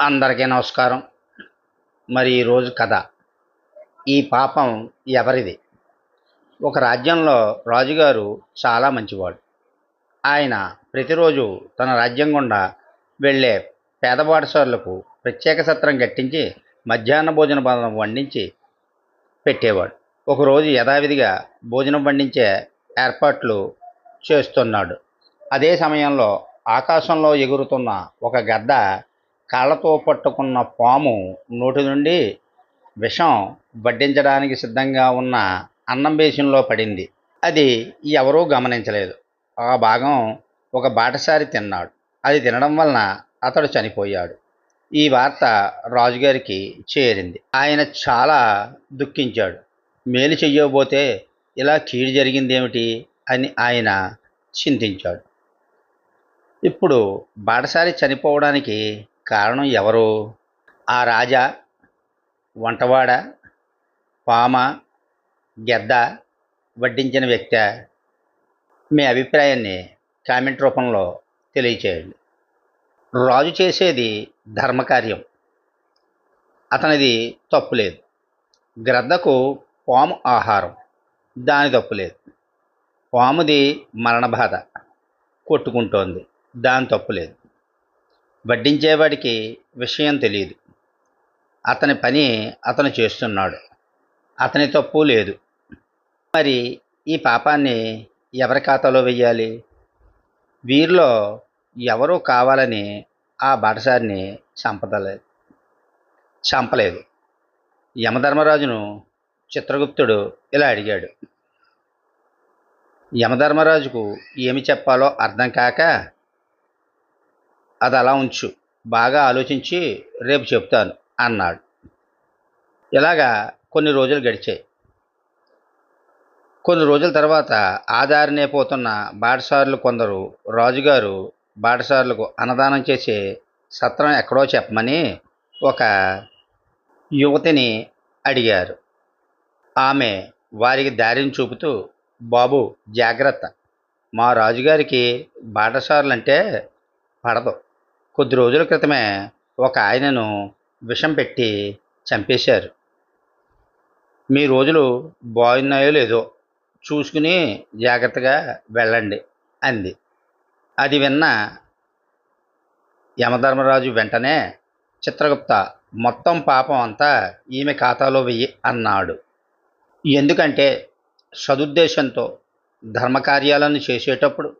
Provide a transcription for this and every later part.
అందరికీ నమస్కారం. మరి ఈరోజు కథ. ఈ పాపం ఎవరిది? ఒక రాజ్యంలో రాజుగారు చాలా మంచివాడు. ఆయన ప్రతిరోజు తన రాజ్యం గుండా వెళ్ళే పేద పాఠశాలలకు ప్రత్యేక సత్రం కట్టించి మధ్యాహ్న భోజన పదం వండించి పెట్టేవాడు. ఒకరోజు యథావిధిగా భోజనం వండించే ఏర్పాట్లు చేస్తున్నాడు. అదే సమయంలో ఆకాశంలో ఎగురుతున్న ఒక గద్ద కాళ్ళతో పట్టుకున్న పాము నోటి నుండి విషం వడ్డించడానికి సిద్ధంగా ఉన్న అన్నం బేసిన్లో పడింది. అది ఎవరూ గమనించలేదు. ఆ భాగం ఒక బాటసారి తిన్నాడు. అది తినడం వలన అతడు చనిపోయాడు. ఈ వార్త రాజుగారికి చేరింది. ఆయన చాలా దుఃఖించాడు. మేలు చెయ్యబోతే ఇలా కీడు జరిగిందేమిటి అని ఆయన చింతించాడు. ఇప్పుడు బాటసారి చనిపోవడానికి కారణం ఎవరు? ఆ రాజా వంటవాడ పామ గెద్ద వడ్డించిన వ్యక్తి? మీ అభిప్రాయాన్ని కామెంట్ రూపంలో తెలియచేయండి. రాజు చేసేది ధర్మకార్యం. అతనిది తప్పులేదు గ్రద్దకు పాము ఆహారం. దాని తప్పులేదు పాముది మరణ బాధ కొట్టుకుంటోంది. దాని తప్పులేదు వడ్డించేవాడికి విషయం తెలియదు. అతని పని అతను చేస్తున్నాడు. అతని తప్పు లేదు. మరి ఈ పాపాన్ని ఎవరి ఖాతాలో వెయ్యాలి? వీరిలో ఎవరూ కావాలని ఆ బాటసారిని చంపదలేదు చంపలేదు. యమధర్మరాజును చిత్రగుప్తుడు ఇలా అడిగాడు. యమధర్మరాజుకు ఏమి చెప్పాలో అర్థం కాక అది అలా ఉంచు. బాగా ఆలోచించి రేపు చెప్తాను అన్నాడు. ఇలాగా కొన్ని రోజులు గడిచాయి. కొన్ని రోజుల తర్వాత ఆధారనే పోతున్న బాటసారులు కొందరు రాజుగారు బాటసారులకు అన్నదానం చేసే సత్రం ఎక్కడో చెప్పమని ఒక యువతిని అడిగారు. ఆమె వారికి దారిని చూపుతూ బాబు జాగ్రత్త. మా రాజుగారికి బాటసారులంటే పడదు. కొద్ది రోజుల క్రితమే ఒక ఆయనను విషం పెట్టి చంపేశారు. మీ రోజులు బాగున్నాయో లేదో చూసుకుని జాగ్రత్తగా వెళ్ళండి అంది. అది విన్న యమధర్మరాజు వెంటనే చిత్రగుప్త మొత్తం పాపం అంతా ఈమె ఖాతాలో వెయ్యి అన్నాడు. ఎందుకంటే సదుద్దేశంతో ధర్మకార్యాలను చేసేటప్పుడు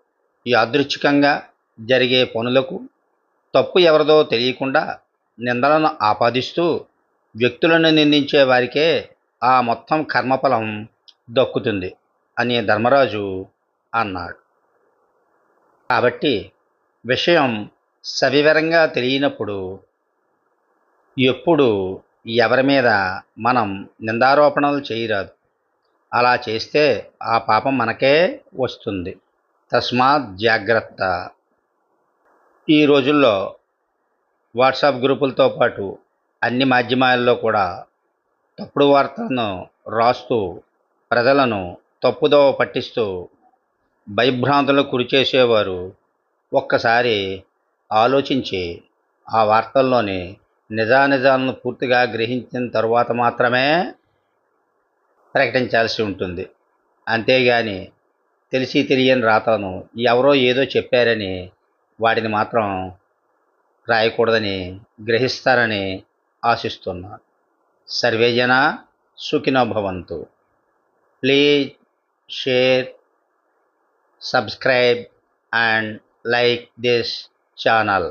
యాదృచ్ఛికంగా జరిగే పనులకు తప్పు ఎవరిదో తెలియకుండా నిందలను ఆపాదిస్తూ వ్యక్తులను నిందించే వారికే ఆ మొత్తం కర్మఫలం దక్కుతుంది అని ధర్మరాజు అన్నాడు. కాబట్టి విషయం సవివరంగా తెలియనప్పుడు ఎప్పుడు ఎవరి మీద మనం నిందారోపణలు చేయరాదు. అలా చేస్తే ఆ పాపం మనకే వస్తుంది. తస్మాత్ జాగ్రత్త. ఈ రోజుల్లో వాట్సాప్ గ్రూపులతో పాటు అన్ని మాధ్యమాల్లో కూడా తప్పుడు వార్తలను రాస్తూ ప్రజలను తప్పుదోవ పట్టిస్తూ భయభ్రాంతులకు గురి చేసేవారు ఒక్కసారి ఆలోచించి ఆ వార్తల్లోని నిజానిజాలను పూర్తిగా గ్రహించిన తరువాత మాత్రమే ప్రకటించాల్సి ఉంటుంది. అంతేగాని తెలిసి తెలియని రాతను ఎవరో ఏదో చెప్పారని వాటిని మాత్రం రాయకూడదని గ్రహిస్తారని ఆశిస్తున్నాను సర్వేజన సుఖినో భవంతు. Please share subscribe and like this channel